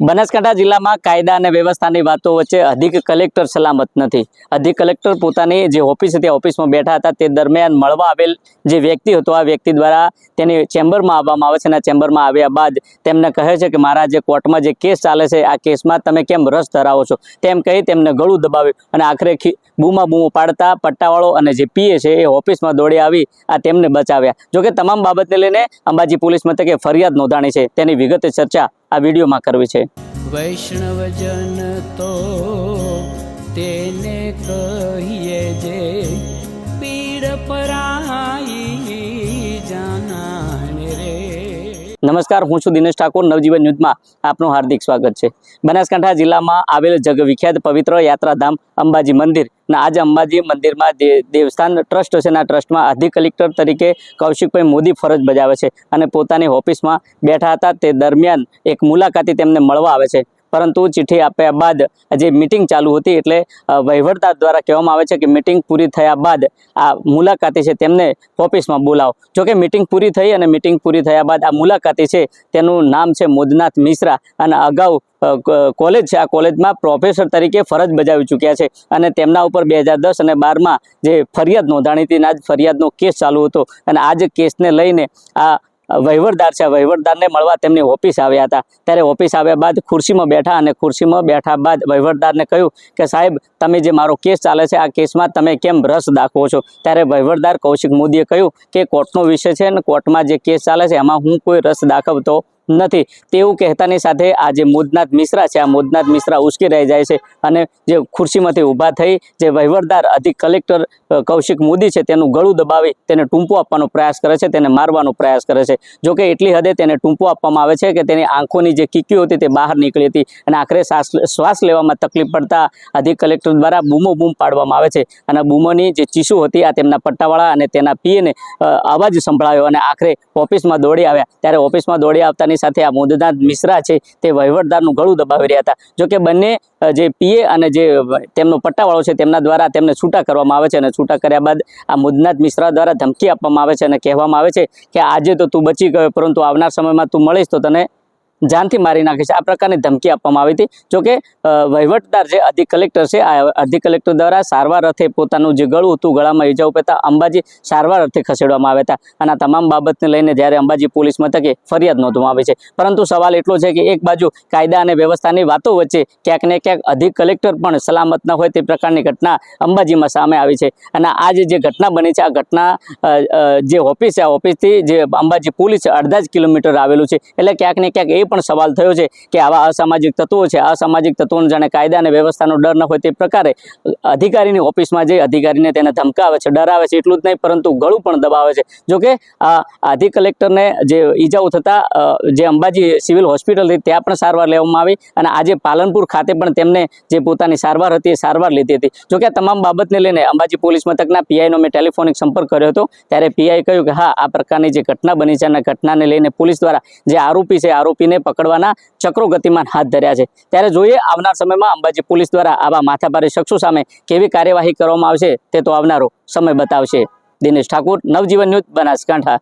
બનાસકાંઠા જિલ્લામાં કાયદા અને વ્યવસ્થાની વાતો વચ્ચે અધિક કલેક્ટર સલામત નથી. અધિક કલેક્ટર પોતાની જે ઓફિસ હતી ઓફિસમાં બેઠા હતા, તે દરમિયાન મળવા આવેલ જે વ્યક્તિ હતો, આ વ્યક્તિ દ્વારા તેની ચેમ્બરમાં આવવામાં આવે છે અને ચેમ્બરમાં આવ્યા બાદ તેમને કહે છે કે, મારા જે કોર્ટમાં જે કેસ ચાલે છે, આ કેસમાં તમે કેમ રસ ધરાવો છો? તેમ કહી તેમને ગળું દબાવ્યું અને આખરે બૂમા બૂમો પાડતા પટ્ટાવાળો અને જે પીએ છે, એ ઓફિસમાં દોડી આવી, આ તેમને બચાવ્યા. જોકે તમામ બાબતને લઈને અંબાજી પોલીસ મથકે ફરિયાદ નોંધાણી છે. તેની વિગતે ચર્ચા આ વિડીયોમાં કરવી છે. વૈષ્ણવજન તો તેને કહીએ નમસ્કાર, હું છું દિનેશ ઠાકોર, નવજીવન ન્યૂઝમાં આપનું હાર્દિક સ્વાગત છે. બનાસકાંઠા જિલ્લામાં આવેલ જગ વિખ્યાત પવિત્ર યાત્રાધામ અંબાજી મંદિર અને આજે અંબાજી મંદિરમાં જે દેવસ્થાન ટ્રસ્ટ છે ના ટ્રસ્ટમાં અધિક કલેક્ટર તરીકે કૌશિકભાઈ મોદી ફરજ બજાવે છે અને પોતાની ઓફિસમાં બેઠા હતા. તે દરમિયાન એક મુલાકાતી તેમને મળવા આવે છે. પરંતુ ચિઠ્ઠી આપ્યા બાદ જે મિટિંગ ચાલુ હતી એટલે વહીવટદાર દ્વારા કહેવામાં આવે છે કે મિટિંગ પૂરી થયા બાદ આ મુલાકાતી છે તેમને ઓફિસમાં બોલાવો. જોકે મિટિંગ પૂરી થઈ અને મિટિંગ પૂરી થયા બાદ આ મુલાકાતી છે તેનું નામ છે મોદનાથ મિશ્રા અને અગાઉ કોલેજ છે. આ કોલેજમાં પ્રોફેસર તરીકે ફરજ બજાવી ચૂક્યા છે અને તેમના ઉપર બે હજાર દસ અને બારમાં જે ફરિયાદ નોંધાણી હતી અને આ ફરિયાદનો કેસ ચાલુ હતો. અને આ જ કેસને લઈને આ વહીવટદાર છે. વહીવટદારને મળવા તેમની ઓફિસ આવ્યા હતા. ત્યારે ઓફિસ આવ્યા બાદ ખુરશીમાં બેઠા અને ખુરશીમાં બેઠા બાદ વહીવટદારને કહ્યું કે, સાહેબ, તમે જે મારો કેસ ચાલે છે, આ કેસમાં તમે કેમ રસ દાખવો છો? ત્યારે વહીવટદાર કૌશિક મોદીએ કહ્યું કે, કોર્ટનો વિષય છે અને કોર્ટમાં જે કેસ ચાલે છે, એમાં હું કોઈ રસ દાખવતો નથી. તેવું કહેતાની સાથે આ જે મુદનાથ મિશ્રા છે, આ મુદનાથ મિશ્રા ઉશ્કી રહી જાય છે અને જે ખુરશીમાંથી ઊભા થઈ જે વહીવટદાર અધિક કલેક્ટર કૌશિક મોદી છે તેનું ગળું દબાવી તેને ટૂંપો આપવાનો પ્રયાસ કરે છે, તેને મારવાનો પ્રયાસ કરે છે. જોકે એટલી હદે તેને ટૂંપો આપવામાં આવે છે કે તેની આંખોની જે કીકીઓ હતી તે બહાર નીકળી હતી અને આખરે શ્વાસ શ્વાસ લેવામાં તકલીફ પડતા અધિક કલેક્ટર દ્વારા બૂમો બૂમ પાડવામાં આવે છે. અને બૂમોની જે ચીસુ હતી આ તેમના પટ્ટાવાળા અને તેના પીએને અવાજ સંભળાયો અને આખરે ઓફિસમાં દોડી આવ્યા. ત્યારે ઓફિસમાં દોડી આવતાની સાથે આ મોદનાથ મિશ્રા છે તે વહીવટદારનું ગળું દબાવી રહ્યા હતા. જો કે બંને જે પીએ અને જે તેમનો પટ્ટાવાળો છે તેમના દ્વારા તેમને છૂટા કરવામાં આવે છે અને છૂટા કર્યા બાદ આ મુદનાથ મિશ્રા દ્વારા ધમકી આપવામાં આવે છે અને કહેવામાં આવે છે કે આજે તો તું બચી ગયો, પરંતુ આવનાર સમયમાં તું મળીશ તો તને જાનથી મારી નાખીશ આ પ્રકારની ધમકી આપવામાં આવી હતી. જોકે કે વહીવટદાર જે અધિક કલેક્ટર છે, આ અધિક કલેક્ટર દ્વારા સારવાર અર્થે પોતાનું જે ગળું હતું, ગળામાં ઈજાઓ ઉપેતા અંબાજી સારવાર અર્થે ખસેડવામાં આવ્યા હતા. અને આ તમામ બાબતને લઈને જ્યારે અંબાજી પોલીસ મથકે ફરિયાદ નોંધવામાં આવી છે. પરંતુ સવાલ એટલો છે કે એક બાજુ કાયદા અને વ્યવસ્થાની વાતો વચ્ચે ક્યાંક ને ક્યાંક અધિક કલેક્ટર પણ સલામત ન હોય તે પ્રકારની ઘટના અંબાજીમાં સામે આવી છે. અને આ જે જે ઘટના બની છે, આ ઘટના જે ઓફિસ છે આ ઓફિસથી જે અંબાજી પોલીસ અડધા જ કિલોમીટર આવેલું છે. એટલે ક્યાંક ને ક્યાંક એ પણ સવાલ થયો છે કે આવા અસામાજિક તત્વો છે. અસામાજિક તત્વોને જાણે કાયદા અને વ્યવસ્થાનો ડર ન હોય તે પ્રકારે અધિકારીની ઓફિસમાં જઈ અધિકારીને તેને ધમકાવે છે, ડરાવે છે એટલું જ નહીં, પરંતુ ગળું પણ દબાવે છે. જોકે આ આધિ કલેક્ટરને જે ઈજાઓ થતા જે અંબાજી સિવિલ હોસ્પિટલ હતી, ત્યાં પણ સારવાર લેવામાં આવી અને આજે પાલનપુર ખાતે પણ તેમને જે પોતાની સારવાર હતી એ સારવાર લીધી હતી. જોકે આ તમામ બાબતને લઈને અંબાજી પોલીસ મથકના પીઆઈનો મેં ટેલિફોનિક સંપર્ક કર્યો હતો, ત્યારે પીઆઈ કહ્યું કે હા, આ પ્રકારની જે ઘટના બની છે અને ઘટનાને લઈને પોલીસ દ્વારા જે આરોપી છે, આરોપીને પકડવાના ચક્રો ગતિમાન હાથ ધર્યા છે. ત્યારે જોઈએ આવનાર સમયમાં અંબાજી પોલીસ દ્વારા આવા માથાભારી શખ્સો સામે કેવી કાર્યવાહી કરવામાં આવશે તે તો આવનારો સમય બતાવશે. દિનેશ ઠાકુર, નવજીવન ન્યૂઝ બનાસકાંઠા.